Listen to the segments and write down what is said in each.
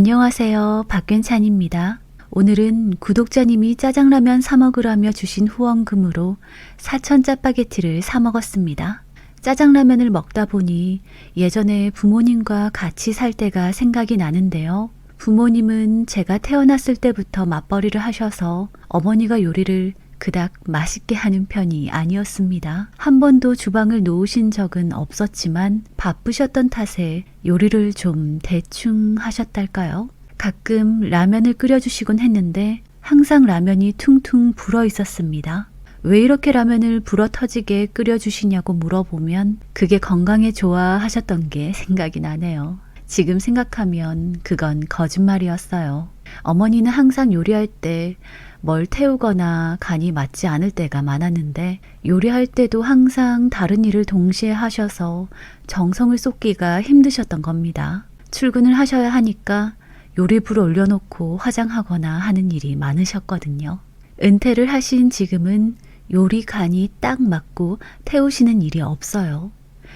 안녕하세요. 박괜찬입니다. 오늘은 구독자님이 짜장라면 사 먹으라며 주신 후원금으로 사천 짜파게티를 사 먹었습니다. 짜장라면을 먹다 보니 예전에 부모님과 같이 살 때가 생각이 나는데요. 부모님은 제가 태어났을 때부터 맞벌이를 하셔서 어머니가 요리를 그닥 맛있게 하는 편이 아니었습니다. 한 번도 주방을 놓으신 적은 없었지만 바쁘셨던 탓에 요리를 좀 대충 하셨달까요? 가끔 라면을 끓여주시곤 했는데 항상 라면이 퉁퉁 불어 있었습니다. 왜 이렇게 라면을 불어 터지게 끓여주시냐고 물어보면 그게 건강에 좋아 하셨던 게 생각이 나네요. 지금 생각하면 그건 거짓말이었어요. 어머니는 항상 요리할 때 뭘 태우거나 간이 맞지 않을 때가 많았는데 요리할 때도 항상 다른 일을 동시에 하셔서 정성을 쏟기가 힘드셨던 겁니다. 출근을 하셔야 하니까 요리불 올려놓고 화장하거나 하는 일이 많으셨거든요. 은퇴를 하신 지금은 요리 간이 딱 맞고 태우시는 일이 없어요.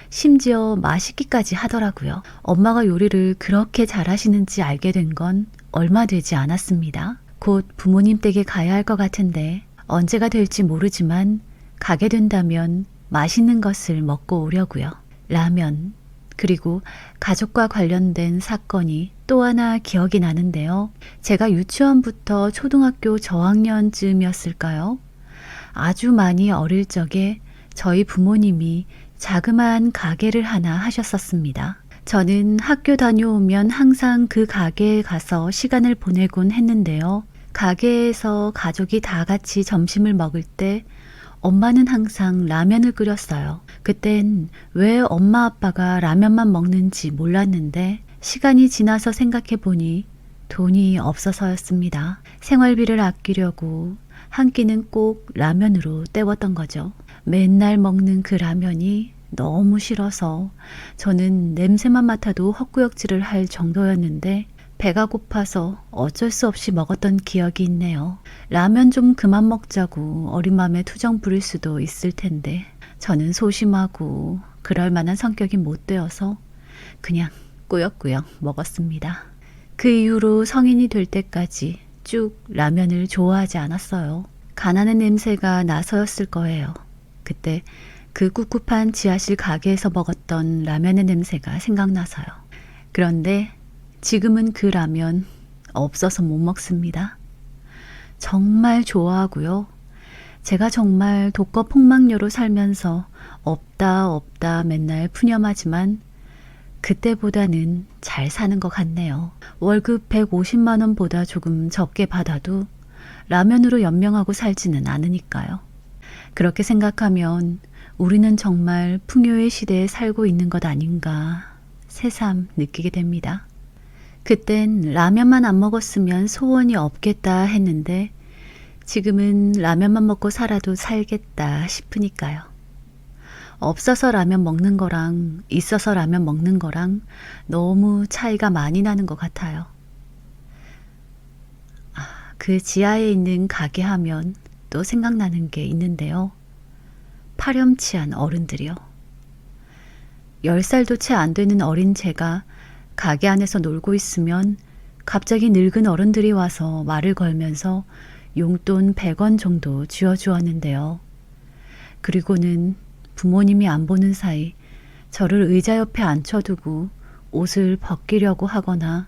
심지어 맛있기까지 하더라고요. 엄마가 요리를 그렇게 잘하시는지 알게 된 건 얼마 되지 않았습니다. 곧 부모님 댁에 가야 할 것 같은데 언제가 될지 모르지만 가게 된다면 맛있는 것을 먹고 오려고요. 라면, 그리고 가족과 관련된 사건이 또 하나 기억이 나는데요. 제가 유치원부터 초등학교 저학년쯤이었을까요? 아주 많이 어릴 적에 저희 부모님이 자그마한 가게를 하나 하셨었습니다. 저는 학교 다녀오면 항상 그 가게에 가서 시간을 보내곤 했는데요. 가게에서 가족이 다 같이 점심을 먹을 때 엄마는 항상 라면을 끓였어요. 그땐 왜 엄마 아빠가 라면만 먹는지 몰랐는데 시간이 지나서 생각해 보니 돈이 없어서였습니다. 생활비를 아끼려고 한 끼는 꼭 라면으로 때웠던 거죠. 맨날 먹는 그 라면이 너무 싫어서 저는 냄새만 맡아도 헛구역질을 할 정도였는데 배가 고파서 어쩔 수 없이 먹었던 기억이 있네요. 라면 좀 그만 먹자고 어린 마음에 투정 부릴 수도 있을 텐데 저는 소심하고 그럴 만한 성격이 못 되어서 그냥 꾸역꾸역 먹었습니다. 그 이후로 성인이 될 때까지 쭉 라면을 좋아하지 않았어요. 가난한 냄새가 나서였을 거예요. 그때 그 꿉꿉한 지하실 가게에서 먹었던 라면의 냄새가 생각나서요. 그런데 지금은 그 라면 없어서 못 먹습니다. 정말 좋아하고요. 제가 정말 독거 폭망녀로 살면서 없다 없다 맨날 푸념하지만 그때보다는 잘 사는 것 같네요. 월급 150만 원보다 조금 적게 받아도 라면으로 연명하고 살지는 않으니까요. 그렇게 생각하면 우리는 정말 풍요의 시대에 살고 있는 것 아닌가 새삼 느끼게 됩니다. 그땐 라면만 안 먹었으면 소원이 없겠다 했는데 지금은 라면만 먹고 살아도 살겠다 싶으니까요. 없어서 라면 먹는 거랑 있어서 라면 먹는 거랑 너무 차이가 많이 나는 것 같아요. 아, 그 지하에 있는 가게 하면 또 생각나는 게 있는데요. 파렴치한 어른들이요. 10살도 채 안 되는 어린 제가 가게 안에서 놀고 있으면 갑자기 늙은 어른들이 와서 말을 걸면서 용돈 100원 정도 쥐어주었는데요. 그리고는 부모님이 안 보는 사이 저를 의자 옆에 앉혀두고 옷을 벗기려고 하거나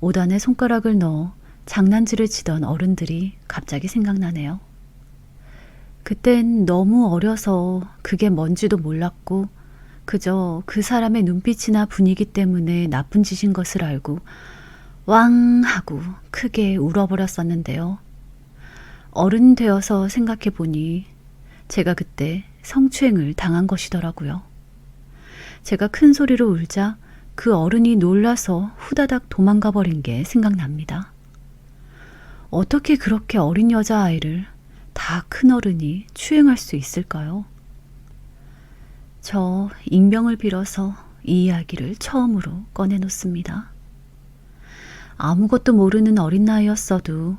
옷 안에 손가락을 넣어 장난질을 치던 어른들이 갑자기 생각나네요. 그땐 너무 어려서 그게 뭔지도 몰랐고 그저 그 사람의 눈빛이나 분위기 때문에 나쁜 짓인 것을 알고 왕 하고 크게 울어버렸었는데요. 어른 되어서 생각해 보니 제가 그때 성추행을 당한 것이더라고요. 제가 큰 소리로 울자 그 어른이 놀라서 후다닥 도망가 버린 게 생각납니다. 어떻게 그렇게 어린 여자아이를 다 큰 어른이 추행할 수 있을까요? 저 익명을 빌어서 이 이야기를 처음으로 꺼내놓습니다. 아무것도 모르는 어린 나이였어도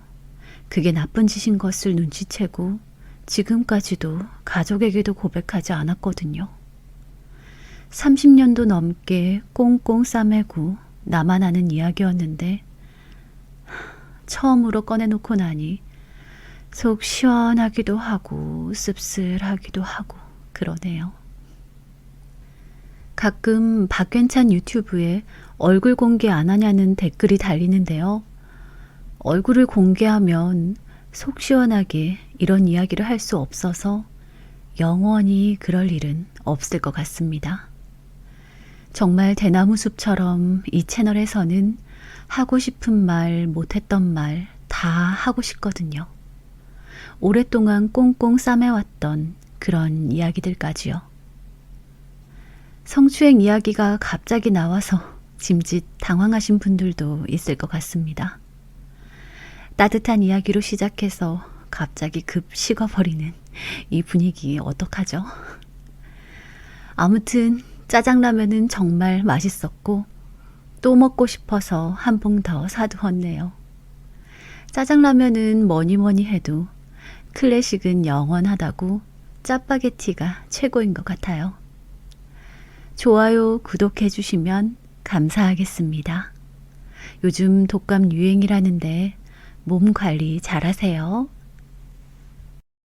그게 나쁜 짓인 것을 눈치채고 지금까지도 가족에게도 고백하지 않았거든요. 30년도 넘게 꽁꽁 싸매고 나만 아는 이야기였는데 처음으로 꺼내놓고 나니 속 시원하기도 하고 씁쓸하기도 하고 그러네요. 가끔 박괜찬 유튜브에 얼굴 공개 안 하냐는 댓글이 달리는데요. 얼굴을 공개하면 속 시원하게 이런 이야기를 할 수 없어서 영원히 그럴 일은 없을 것 같습니다. 정말 대나무 숲처럼 이 채널에서는 하고 싶은 말, 못했던 말 다 하고 싶거든요. 오랫동안 꽁꽁 싸매왔던 그런 이야기들까지요. 성추행 이야기가 갑자기 나와서 짐짓 당황하신 분들도 있을 것 같습니다. 따뜻한 이야기로 시작해서 갑자기 급 식어버리는 이 분위기 어떡하죠? 아무튼 짜장라면은 정말 맛있었고 또 먹고 싶어서 한 봉 더 사두었네요. 짜장라면은 뭐니 뭐니 해도 클래식은 영원하다고 짜파게티가 최고인 것 같아요. 좋아요, 구독해 주시면 감사하겠습니다. 요즘 독감 유행이라는데 몸 관리 잘 하세요.